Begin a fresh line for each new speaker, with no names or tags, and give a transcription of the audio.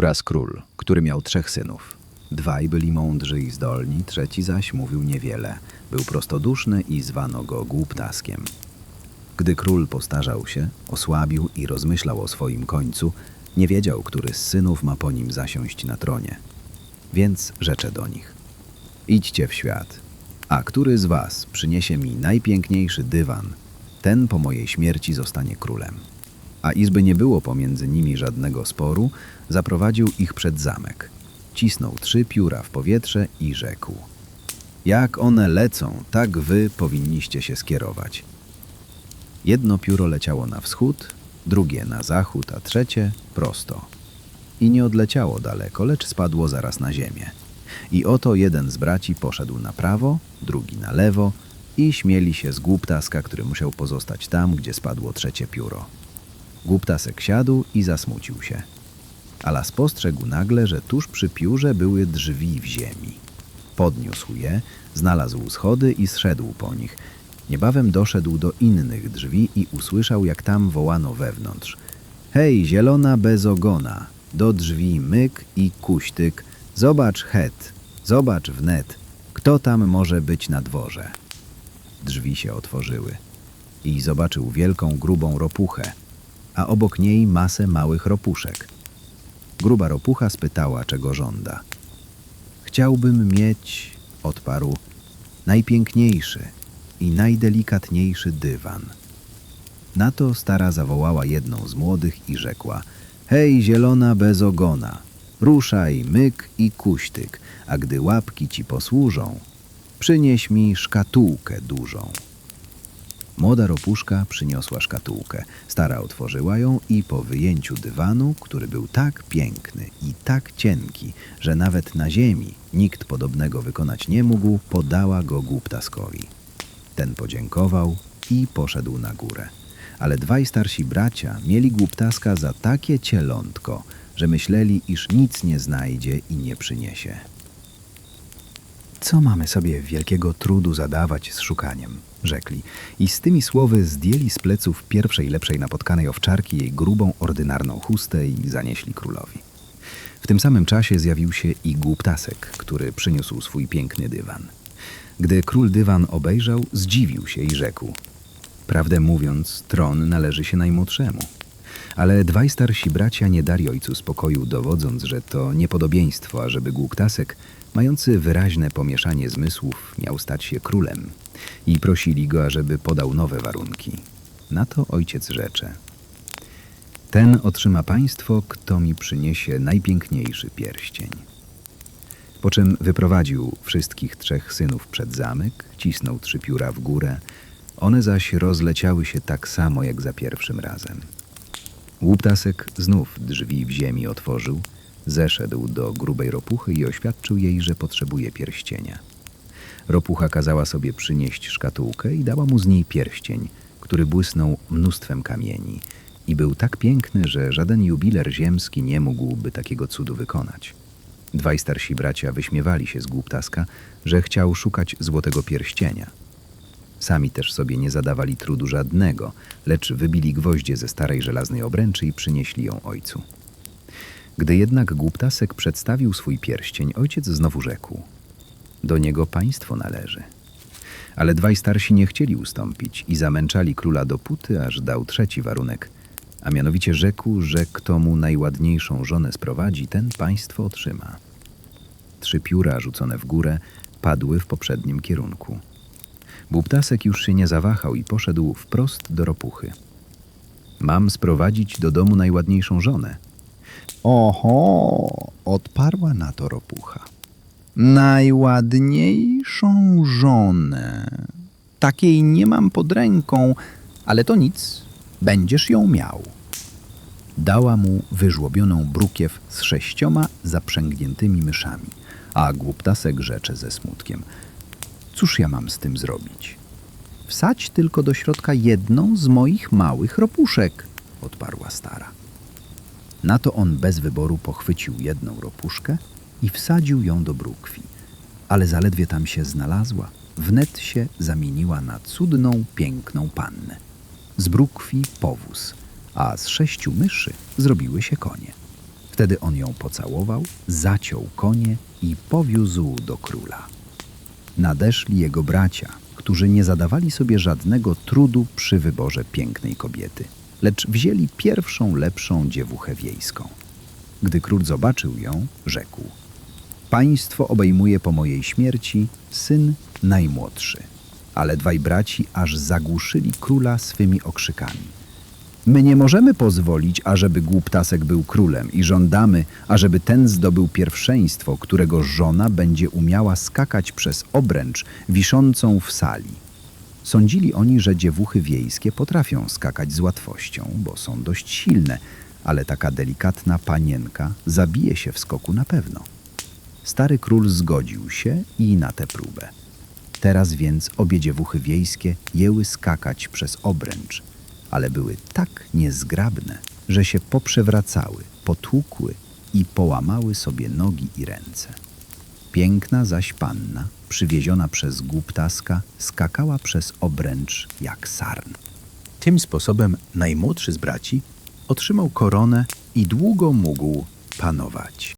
Raz król, który miał trzech synów. Dwaj byli mądrzy i zdolni, trzeci zaś mówił niewiele. Był prostoduszny i zwano go głuptaskiem. Gdy król postarzał się, osłabił i rozmyślał o swoim końcu, nie wiedział, który z synów ma po nim zasiąść na tronie. Więc rzecze do nich: Idźcie w świat, a który z was przyniesie mi najpiękniejszy dywan, ten po mojej śmierci zostanie królem. A izby nie było pomiędzy nimi żadnego sporu, zaprowadził ich przed zamek. Cisnął trzy pióra w powietrze i rzekł: Jak one lecą, tak wy powinniście się skierować. Jedno pióro leciało na wschód, drugie na zachód, a trzecie prosto. I nie odleciało daleko, lecz spadło zaraz na ziemię. I oto jeden z braci poszedł na prawo, drugi na lewo i śmieli się z głuptaska, który musiał pozostać tam, gdzie spadło trzecie pióro. Głuptasek siadł i zasmucił się. Ale spostrzegł nagle, że tuż przy piórze były drzwi w ziemi. Podniósł je, znalazł schody i zszedł po nich. Niebawem doszedł do innych drzwi i usłyszał, jak tam wołano wewnątrz. Hej, zielona bez ogona, do drzwi myk i kuśtyk, zobacz het, zobacz wnet, kto tam może być na dworze. Drzwi się otworzyły i zobaczył wielką, grubą ropuchę, a obok niej masę małych ropuszek. Gruba ropucha spytała, czego żąda. Chciałbym mieć, odparł, najpiękniejszy i najdelikatniejszy dywan. Na to stara zawołała jedną z młodych i rzekła: Hej, zielona bez ogona, ruszaj myk i kuśtyk, a gdy łapki ci posłużą, przynieś mi szkatułkę dużą. Młoda ropuszka przyniosła szkatułkę. Stara otworzyła ją i po wyjęciu dywanu, który był tak piękny i tak cienki, że nawet na ziemi nikt podobnego wykonać nie mógł, podała go głuptaskowi. Ten podziękował i poszedł na górę. Ale dwaj starsi bracia mieli głuptaska za takie cielątko, że myśleli, iż nic nie znajdzie i nie przyniesie. Co mamy sobie wielkiego trudu zadawać z szukaniem? Rzekli. I z tymi słowy zdjęli z pleców pierwszej lepszej napotkanej owczarki jej grubą, ordynarną chustę i zanieśli królowi. W tym samym czasie zjawił się i głuptasek, który przyniósł swój piękny dywan. Gdy król dywan obejrzał, zdziwił się i rzekł: Prawdę mówiąc, tron należy się najmłodszemu. Ale dwaj starsi bracia nie dali ojcu spokoju, dowodząc, że to niepodobieństwo, ażeby głuptasek, mający wyraźne pomieszanie zmysłów, miał stać się królem. I prosili go, ażeby podał nowe warunki. Na to ojciec rzecze. Ten otrzyma państwo, kto mi przyniesie najpiękniejszy pierścień. Po czym wyprowadził wszystkich trzech synów przed zamek, cisnął trzy pióra w górę, one zaś rozleciały się tak samo jak za pierwszym razem. Łuptasek znów drzwi w ziemi otworzył, zeszedł do grubej ropuchy i oświadczył jej, że potrzebuje pierścienia. Ropucha kazała sobie przynieść szkatułkę i dała mu z niej pierścień, który błysnął mnóstwem kamieni i był tak piękny, że żaden jubiler ziemski nie mógłby takiego cudu wykonać. Dwaj starsi bracia wyśmiewali się z głuptaska, że chciał szukać złotego pierścienia. Sami też sobie nie zadawali trudu żadnego, lecz wybili gwoździe ze starej żelaznej obręczy i przynieśli ją ojcu. Gdy jednak głuptasek przedstawił swój pierścień, ojciec znowu rzekł: Do niego państwo należy. Ale dwaj starsi nie chcieli ustąpić i zamęczali króla dopóty, aż dał trzeci warunek, a mianowicie rzekł, że kto mu najładniejszą żonę sprowadzi, ten państwo otrzyma. Trzy pióra rzucone w górę padły w poprzednim kierunku. Bubtasek już się nie zawahał i poszedł wprost do ropuchy. Mam sprowadzić do domu najładniejszą żonę. Oho, odparła na to ropucha. Najładniejszą żonę. Takiej nie mam pod ręką, ale to nic, będziesz ją miał. Dała mu wyżłobioną brukiew z sześcioma zaprzęgniętymi myszami, a głuptasek rzecze ze smutkiem – Cóż ja mam z tym zrobić? Wsadź tylko do środka jedną z moich małych ropuszek, odparła stara. Na to on bez wyboru pochwycił jedną ropuszkę i wsadził ją do brukwi. Ale zaledwie tam się znalazła, wnet się zamieniła na cudną, piękną pannę. Z brukwi powóz, a z sześciu myszy zrobiły się konie. Wtedy on ją pocałował, zaciął konie i powiózł do króla. Nadeszli jego bracia, którzy nie zadawali sobie żadnego trudu przy wyborze pięknej kobiety, lecz wzięli pierwszą lepszą dziewuchę wiejską. Gdy król zobaczył ją, rzekł: Państwo obejmuje po mojej śmierci syn najmłodszy. Ale dwaj braci aż zagłuszyli króla swymi okrzykami. My nie możemy pozwolić, ażeby głuptasek był królem i żądamy, ażeby ten zdobył pierwszeństwo, którego żona będzie umiała skakać przez obręcz wiszącą w sali. Sądzili oni, że dziewuchy wiejskie potrafią skakać z łatwością, bo są dość silne, ale taka delikatna panienka zabije się w skoku na pewno. Stary król zgodził się i na tę próbę. Teraz więc obie dziewuchy wiejskie jęły skakać przez obręcz, ale były tak niezgrabne, że się poprzewracały, potłukły i połamały sobie nogi i ręce. Piękna zaś panna, przywieziona przez głuptaska, skakała przez obręcz jak sarn. Tym sposobem najmłodszy z braci otrzymał koronę i długo mógł panować.